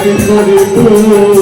কি করিব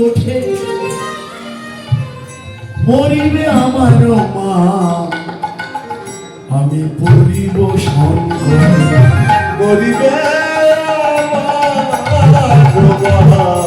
গোঠে মরিবে আমার মা। আমি পড়িব সঙ্গ মরিবে আমার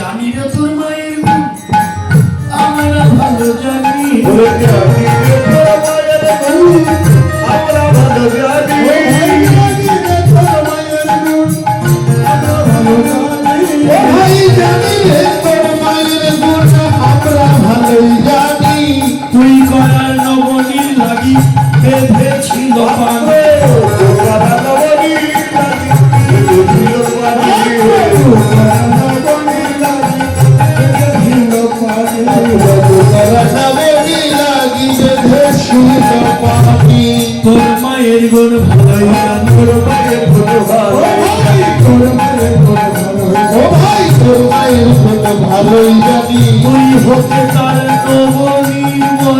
জানি। রে তোর মায়ের গুণ, আমরা ভালো জানি। আমরা ভালো। তুই করার নবনী লাগি বেঁধেছিল পানে ভালোই জানি তুই হতে তার নবনী মন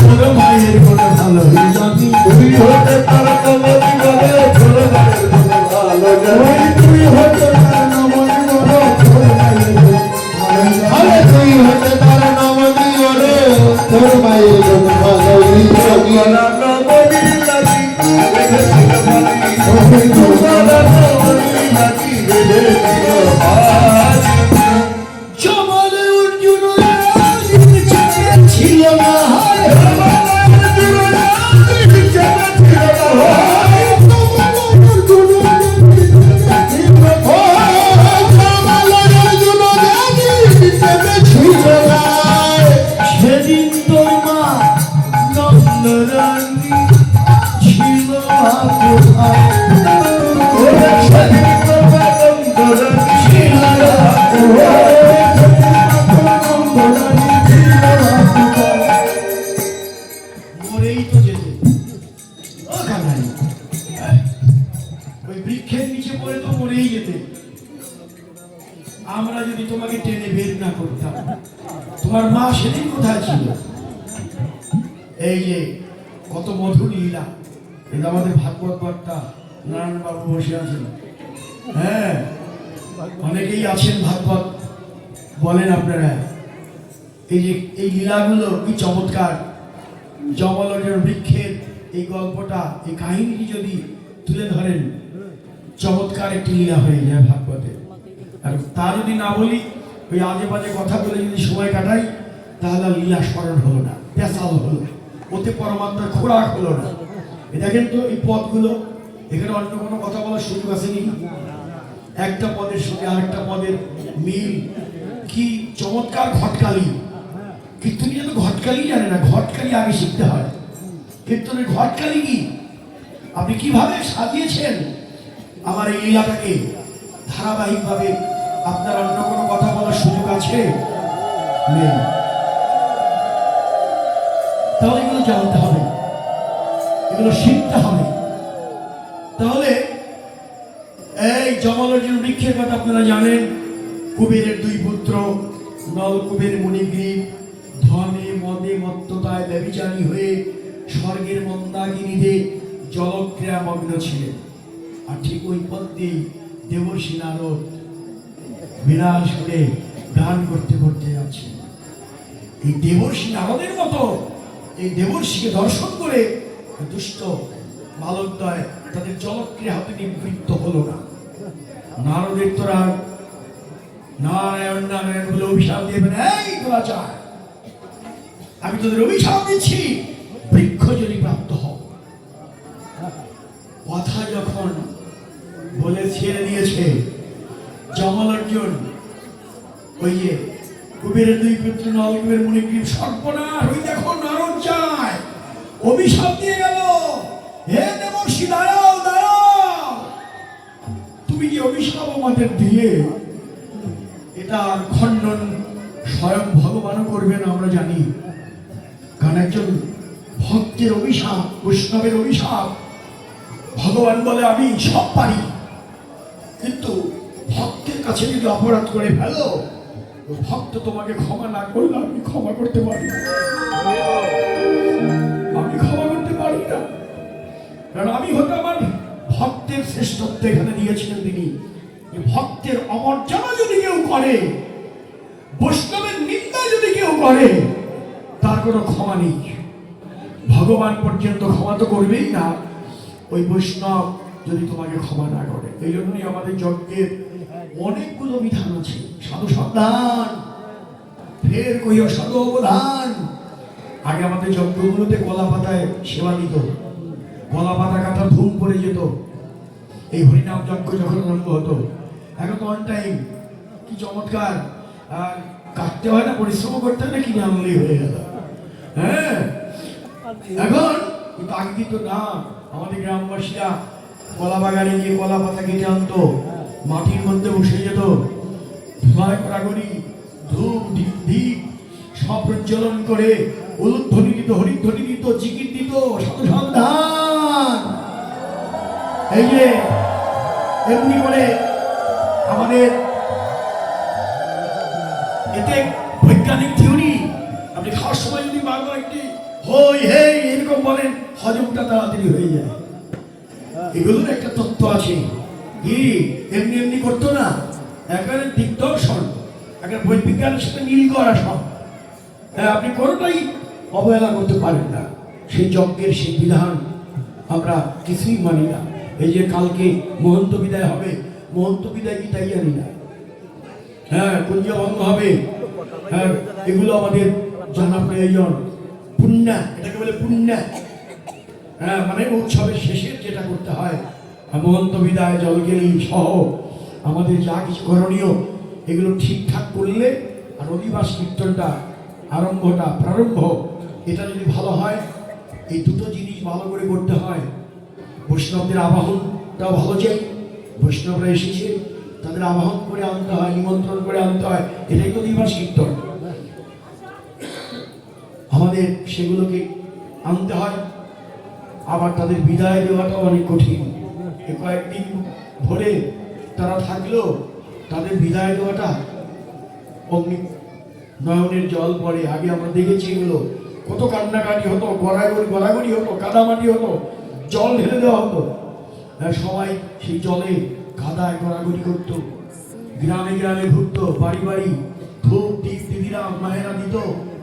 তোর মায়ের গুণ ভালোই জানি তুই হতে তার নবনী বলে, তোর মায়ের গুণ ভালো জানি। তুই হতে তার নবনী মন তোর মায়ের আরে তুই হতে মরেই তো যেতে ওই বৃক্ষের নিচে পড়ে তো মরেই যেতে আমরা যদি তোমাকে টেনে বের না করতাম তোমার মা সেদিন কোথায় ছিল এই যে কত মধুর লীলা কিন্তু আমাদের ভাগবত বক্তা নারায়ণ বসে আছেন হ্যাঁ অনেকেই আছেন ভাগবত বলেন আপনারা এই যে এই লীলাগুলো কি চমৎকার। জমলনের বৃক্ষের এই গল্পটা, এই কাহিনীটি যদি তুলে ধরেন, চমৎকার একটি লীলা হয়ে যায় ভাগবতে। আর তা যদি না বলি, ওই আজে বাজে কথা বলে যদি সময় কাটাই, তাহলে লীলা স্মরণ হলো না, পেশাল হলো না ওতে পরমাত্মার খোরাক হলো না। দেখেন তো এই পদগুলো, এখানে অন্য কোনো কথা বলার সুযোগ আসেনি একটা পদের সঙ্গে আরেকটা পদের মিল। কি চমৎকার ঘটকালি কীর্তনী তো ঘটকালি জানে না ঘটকালি আগে শিখতে হয়। কীর্তনের ঘটকালি কি? আপনি কীভাবে সাজিয়েছেন আমার এই এলাকাকে ধারাবাহিকভাবে আপনার অন্য কোনো কথা বলার সুযোগ আছে? নেই। তাহলে এগুলো জানতে হবে। এগুলো শিখতে হবে। তাহলে এই জমলর্জুন বৃক্ষের কথা আপনারা জানেন। কুবেরের দুই পুত্র, নলকুবের মণিগ্রীব ধনে মদে মত্ততায় ব্যবিচারী হয়ে স্বর্গের মন্দাগিরিতে জলক্রিয়া মগ্ন ছিলেন। আর ঠিক ওই পথ দিয়েই দেবর্ষী নারদ বিরাট সুরে গান করতে করতে যাচ্ছে এই দেবর্ষী নারদের মতো এই দেবর্ষীকে দর্শন করে দুষ্ট বালকদয় তাদের জলক্রিয়া হাতে নিবৃত্ত হলো না। নারদের তোরা নারায়ণ নারায়ণ বলে অভিশাপ দেবেন এই, তোরা চায় আমি তোদের অভিশাপ দিচ্ছি। বৃক্ষ যদি প্রাপ্ত হও। কথা যখন বলে ছেড়ে দিয়েছে জমল অর্জুন, ওই যে কুবেরের দুই পুত্র নলকুবের মুনিগ্রীব সর্বনাশ ওই দেখো নারদ যায়। অভিশাপ দিয়ে গেল। হে দেবর্ষি, দাঁড়াও দাঁড়াও। তুমি যে অভিশাপ আমাদের দিলে এটা আর খণ্ডন স্বয়ং ভগবানও করবেন আমরা জানি? কারণ একজন ভক্তের অভিশাপ, বৈষ্ণবের অভিশাপ। ভগবান বলে, আমি সব পারি। কিন্তু ভক্তের কাছে যদি অপরাধ করে ফেলো ভক্ত তোমাকে ক্ষমা না করলে আমি ক্ষমা করতে পারি আমি ক্ষমা করতে পারি না। কারণ আমি হতে আমার ভক্তের শ্রেষ্ঠত্ব এখানে দিয়েছিলেন তিনি। ভক্তের অমর্যাদা যদি কেউ করে, বৈষ্ণবের নিন্দা যদি কেউ করে তার কোনো ক্ষমা নেই। ভগবান পর্যন্ত ক্ষমা তো করবেই না। ওই বৈষ্ণব যদি তোমাকে ক্ষমা না করে, এই জন্যই আমাদের যজ্ঞের অনেকগুলো বিধান আছে। সাধু সন্ধান ফের কইও সাধু অবধান। আগে আমাদের যজ্ঞগুলোতে কলা পাতায় সেবা দিত। কলা পাতা কাটা ধুম পড়ে যেত। এই হরিনাম যজ্ঞ যখন আরম্ভ হতো, এখন অন টাইম কি চমৎকার। কাটতে হয় না পরিশ্রম করতে হয় না কিনে আনলেই হয়ে গেল। হ্যাঁ? এখন কিন্তু আগে কিন্তু আমাদের গ্রামবাসীরা কলা বাগানে গিয়ে কলা পাতা কেটে আনতো, মাটির মধ্যে বসে যেত, ধোঁয়ায় কড়াগড়ি ধূপ দীপ সব প্রজ্বলন করে উলুধ্বনি দিত হরিধ্বনি দিত চিকিট দিত, সাধু সন্ধান এই যে, এমনি করে আমাদের এতে বৈজ্ঞানিক থিওরি আপনি খাওয়ার সময় যদি বারবার একটি হই হেই এরকম বলেন, হজমটা তাড়াতাড়ি হয়ে যায়। এগুলোর একটা তত্ত্ব আছে। কি? এমনি এমনি করতো না? একেবারে দিগদর্শন একটা বিজ্ঞানের সাথে মিল করা সব। হ্যাঁ আপনি কোনোটাই অবহেলা করতে পারেন না। সেই যজ্ঞের সেই বিধান আমরা কিছুই মানি না। এই যে কালকে মহন্ত বিদায় হবে, মহন্ত বিদায় কি তাই জানি না। হ্যাঁ কুঞ্জ ভঙ্গ হবে। হ্যাঁ এগুলো আমাদের জানা প্রয়োজন পুণ্যা, এটাকে বলে পুণ্যা। হ্যাঁ মানে উৎসবের শেষে যেটা করতে হয় মহন্ত বিদায় জলগেলি সহ আমাদের যা কিছু করণীয়, এগুলো ঠিকঠাক করলে আর অধিবাস কীর্তনটা আরম্ভটা, প্রারম্ভ, এটা যদি ভালো হয়, এই দুটো জিনিস ভালো করে করতে হয়। বৈষ্ণবদের আবাহনটাও ভালো চাই বৈষ্ণবরা এসেছে, তাদের আবাহন করে আনতে হয়, নিমন্ত্রণ করে আনতে হয়, এটাই তো দিবাস কীর্তন। আমাদের সেগুলোকে আনতে হয়। আবার তাদের বিদায় দেওয়াটা অনেক কঠিন। এ কয়েকদিন ভরে তারা থাকল তাদের বিদায় দেওয়াটা অগ্নি নয়নের জল পড়ে। আগে আমরা দেখেছি এগুলো। কত কান্নাকাটি হতো গড়াগড়ি গড়াগড়ি হতো কাদামাটি হতো জল ঢেলে দেওয়া হতো। হ্যাঁ, সবাই সেই জলে কাদায় গড়াগড়ি করতো। গ্রামে গ্রামে ঘুরতো বাড়ি বাড়ি ধূপ দীপ দিদিরা মায়েরা দিত।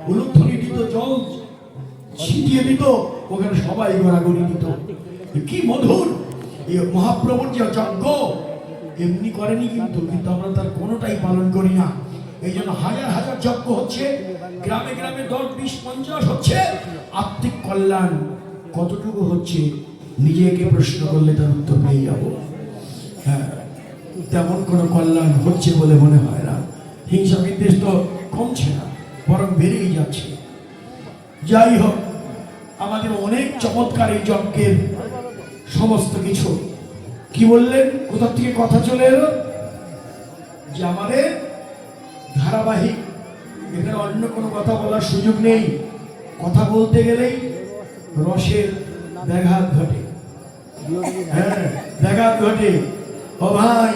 উলুধ্বনি দিত জল ছিটিয়ে দিত, ওখানে সবাই গড়াগড়ি দিত। কি মধুর এই মহাপ্রভুর যে যজ্ঞ এমনি করেনি কিন্তু কিন্তু আমরা তার কোনোটাই পালন করি না। এই জন্য হাজার হাজার যজ্ঞ হচ্ছে, গ্রামে গ্রামে দশ, বিশ, পঞ্চাশ হচ্ছে, আত্মিক কল্যাণ কতটুকু হচ্ছে, নিজেকে প্রশ্ন করলে তার উত্তর পেয়ে যাব। হ্যাঁ তেমন কোনো কল্যাণ হচ্ছে বলে মনে হয় না। হিংসা বিদ্বেষ তো কমছে না। বরং বেড়েই যাচ্ছে। যাই হোক, আমাদের অনেক চমৎকার এই যজ্ঞের সমস্ত কিছু। কি বললেন? কোথা থেকে কথা চলে এলো? যে আমাদের ধারাবাহিক, এখানে অন্য কোনো কথা বলার সুযোগ নেই। কথা বলতে গেলেই রসের ব্যাঘাত ঘটে। হ্যাঁ ব্যাঘাত ঘটে। ও ভাই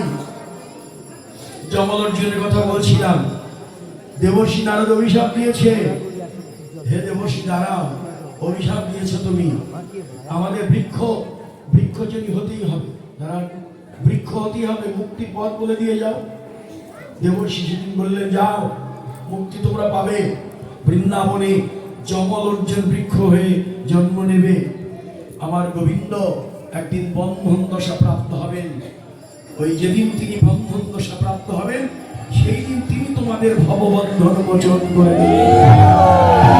জমল অর্জুনের কথা বলছিলাম। দেবর্ষী নারদ অভিশাপ দিয়েছে। হে দেবর্ষী দাঁড়াও অভিশাপ দিয়েছ তুমি। আমাদের বৃক্ষ, বৃক্ষজনী হতেই হবে। বৃক্ষ হতেই হবে মুক্তির পথ বলে দিয়ে যাও। দেবর্ষী সেদিন বললেন, যাও, মুক্তি তোমরা পাবে। বৃন্দাবনে জমল অর্জুন বৃক্ষ হয়ে জন্ম নেবে। আমার গোবিন্দ একদিন বন্ধন দশা প্রাপ্ত হবেন। ওই যেদিন তিনি বন্ধন দশা প্রাপ্ত হবেন সেই দিন তিনি তোমাদের ভববন্ধন মোচন করে দেবেন